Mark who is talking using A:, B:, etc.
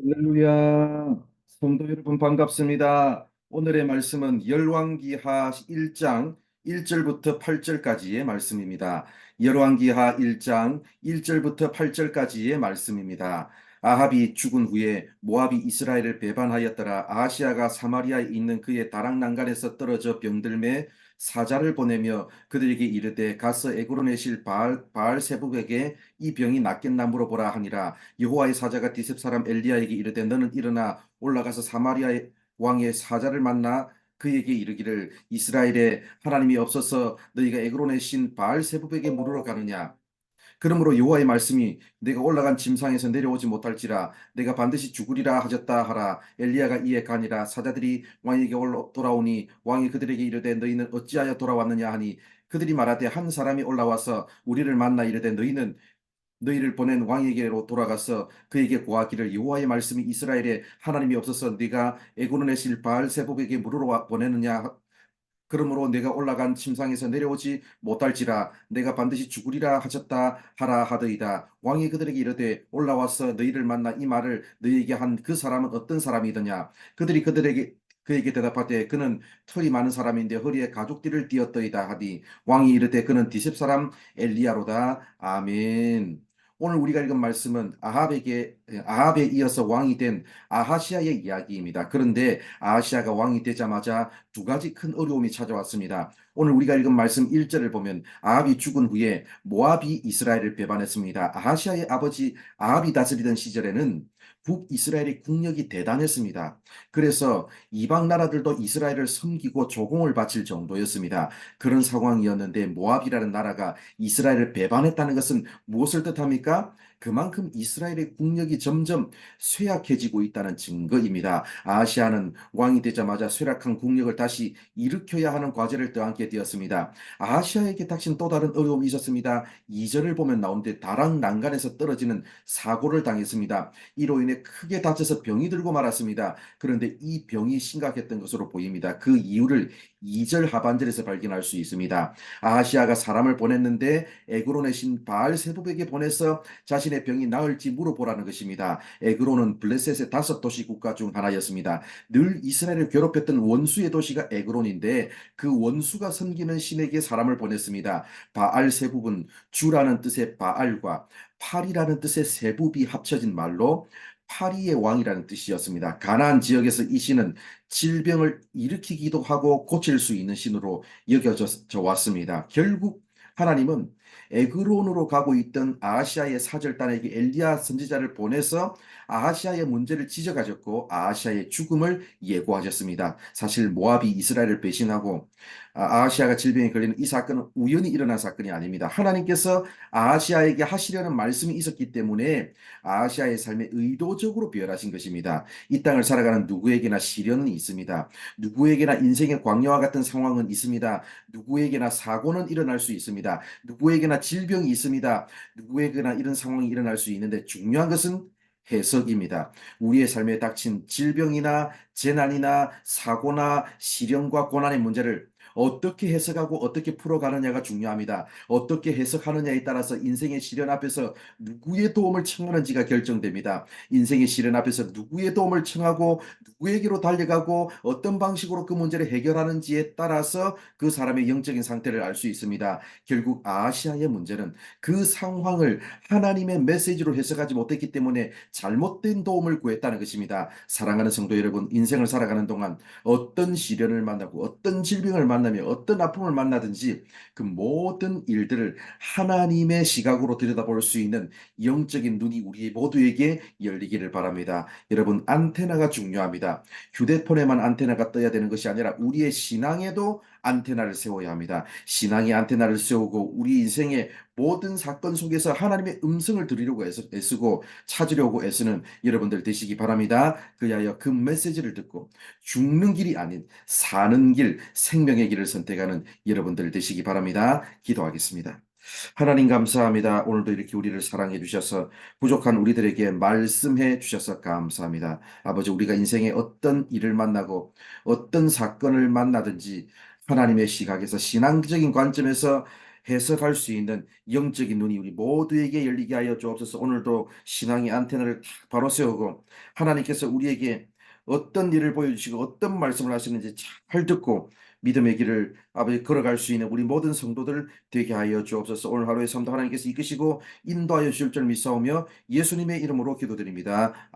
A: 할렐루야. 성도 여러분 반갑습니다. 오늘의 말씀은 열왕기하 1장 1절부터 8절까지의 말씀입니다. 열왕기하 1장 1절부터 8절까지의 말씀입니다. 아합이 죽은 후에 모압이 이스라엘을 배반하였더라. 아시아가 사마리아에 있는 그의 다락 난간에서 떨어져 병들매 사자를 보내며 그들에게 이르되 가서 에그론의 실 바알, 바알 세북에게 이 병이 낫겠나 물어보라 하니라 여호와의 사자가 디셉 사람 엘리야에게 이르되 너는 일어나 올라가서 사마리아의 왕의 사자를 만나 그에게 이르기를 이스라엘에 하나님이 없어서 너희가 에그론의 신 바알 세북에게 물으러 가느냐 그러므로 여호와의 말씀이 내가 올라간 짐상에서 내려오지 못할지라 내가 반드시 죽으리라 하셨다 하라. 엘리야가 이에 가니라. 사자들이 왕에게 올라 돌아오니 왕이 그들에게 이르되 너희는 어찌하여 돌아왔느냐 하니 그들이 말하되 한 사람이 올라와서 우리를 만나 이르되 너희는 너희를 보낸 왕에게로 돌아가서 그에게 고하기를 여호와의 말씀이 이스라엘에 하나님이 없어서 네가 에고론의 실 바알세복에게 물으러 보내느냐 그러므로 내가 올라간 침상에서 내려오지 못할지라 내가 반드시 죽으리라 하셨다 하라 하더이다. 왕이 그들에게 이르되 올라와서 너희를 만나 이 말을 너희에게 한 그 사람은 어떤 사람이더냐? 그들이 그들에게 그에게 대답하되 그는 털이 많은 사람인데 허리에 가죽띠를 띠었더이다 하니 왕이 이르되 그는 디셉 사람 엘리야로다. 아멘. 오늘 우리가 읽은 말씀은 아합에게 아합에 이어서 왕이 된 아하시아의 이야기입니다. 그런데 아하시아가 왕이 되자마자 두 가지 큰 어려움이 찾아왔습니다. 오늘 우리가 읽은 말씀 1절을 보면 아합이 죽은 후에 모압이 이스라엘을 배반했습니다. 아하시아의 아버지 아합이 다스리던 시절에는 북이스라엘의 국력이 대단했습니다. 그래서 이방 나라들도 이스라엘을 섬기고 조공을 바칠 정도였습니다. 그런 상황이었는데 모압이라는 나라가 이스라엘을 배반했다는 것은 무엇을 뜻합니까? 그만큼 이스라엘의 국력이 점점 쇠약해지고 있다는 증거입니다. 아시아는 왕이 되자마자 쇠락한 국력을 다시 일으켜야 하는 과제를 떠안게 되었습니다. 아시아에게 닥친 또 다른 어려움이 있었습니다. 2절을 보면 나오는데 다락 난간에서 떨어지는 사고를 당했습니다. 이로 인해 크게 다쳐서 병이 들고 말았습니다. 그런데 이 병이 심각했던 것으로 보입니다. 그 이유를 2절 하반절에서 발견할 수 있습니다. 아시아가 사람을 보냈는데 에그론의 신 바알세복에게 보내서 자신 의 병이 나을지 물어보라는 것입니다. 에그론은 블레셋의 다섯 도시 국가 중 하나였습니다. 늘 이스라엘을 괴롭혔던 원수의 도시가 에그론인데 그 원수가 섬기는 신에게 사람을 보냈습니다. 바알세복은 주라는 뜻의 바알과 팔이라는 뜻의 세부비 합쳐진 말로 파리의 왕이라는 뜻이었습니다. 가나안 지역에서 이 신은 질병을 일으키기도 하고 고칠 수 있는 신으로 여겨져 왔습니다. 결국 하나님은 에그론으로 가고 있던 아시아의 사절단에게 엘리야 선지자를 보내서 아시아의 문제를 지적하셨고 아시아의 죽음을 예고하셨습니다. 사실 모압이 이스라엘을 배신하고 아시아가 질병에 걸리는 이 사건은 우연히 일어난 사건이 아닙니다. 하나님께서 아시아에게 하시려는 말씀이 있었기 때문에 아시아의 삶에 의도적으로 비열하신 것입니다. 이 땅을 살아가는 누구에게나 시련은 있습니다. 누구에게나 인생의 광야와 같은 상황은 있습니다. 누구에게나 사고는 일어날 수 있습니다. 누구에게 나 질병이 있습니다. 누구에게나 이런 상황이 일어날 수 있는데 중요한 것은 해석입니다. 우리의 삶에 닥친 질병이나 재난이나 사고나 시련과 고난의 문제를 어떻게 해석하고 어떻게 풀어가느냐가 중요합니다. 어떻게 해석하느냐에 따라서 인생의 시련 앞에서 누구의 도움을 청하는지가 결정됩니다. 인생의 시련 앞에서 누구의 도움을 청하고 누구에게로 달려가고 어떤 방식으로 그 문제를 해결하는지에 따라서 그 사람의 영적인 상태를 알 수 있습니다. 결국 아시아의 문제는 그 상황을 하나님의 메시지로 해석하지 못했기 때문에 잘못된 도움을 구했다는 것입니다. 사랑하는 성도 여러분, 인생을 살아가는 동안 어떤 시련을 만나고 어떤 질병을 만나 만나며 어떤 아픔을 만나든지 그 모든 일들을 하나님의 시각으로 들여다볼 수 있는 영적인 눈이 우리 모두에게 열리기를 바랍니다. 여러분 안테나가 중요합니다. 휴대폰에만 안테나가 떠야 되는 것이 아니라 우리의 신앙에도 안테나를 세워야 합니다. 신앙의 안테나를 세우고 우리 인생의 모든 사건 속에서 하나님의 음성을 들으려고 애쓰고 찾으려고 애쓰는 여러분들 되시기 바랍니다. 그리하여 그 메시지를 듣고 죽는 길이 아닌 사는 길, 생명의 길을 선택하는 여러분들 되시기 바랍니다. 기도하겠습니다. 하나님 감사합니다. 오늘도 이렇게 우리를 사랑해 주셔서 부족한 우리들에게 말씀해 주셔서 감사합니다. 아버지 우리가 인생에 어떤 일을 만나고 어떤 사건을 만나든지 하나님의 시각에서 신앙적인 관점에서 해석할 수 있는 영적인 눈이 우리 모두에게 열리게 하여 주옵소서. 오늘도 신앙의 안테나를 탁 바로 세우고 하나님께서 우리에게 어떤 일을 보여주시고 어떤 말씀을 하시는지 잘 듣고 믿음의 길을 아버지 걸어갈 수 있는 우리 모든 성도들 되게 하여 주옵소서. 오늘 하루의 삶도 하나님께서 이끄시고 인도하여 주실 줄 믿사오며 예수님의 이름으로 기도드립니다.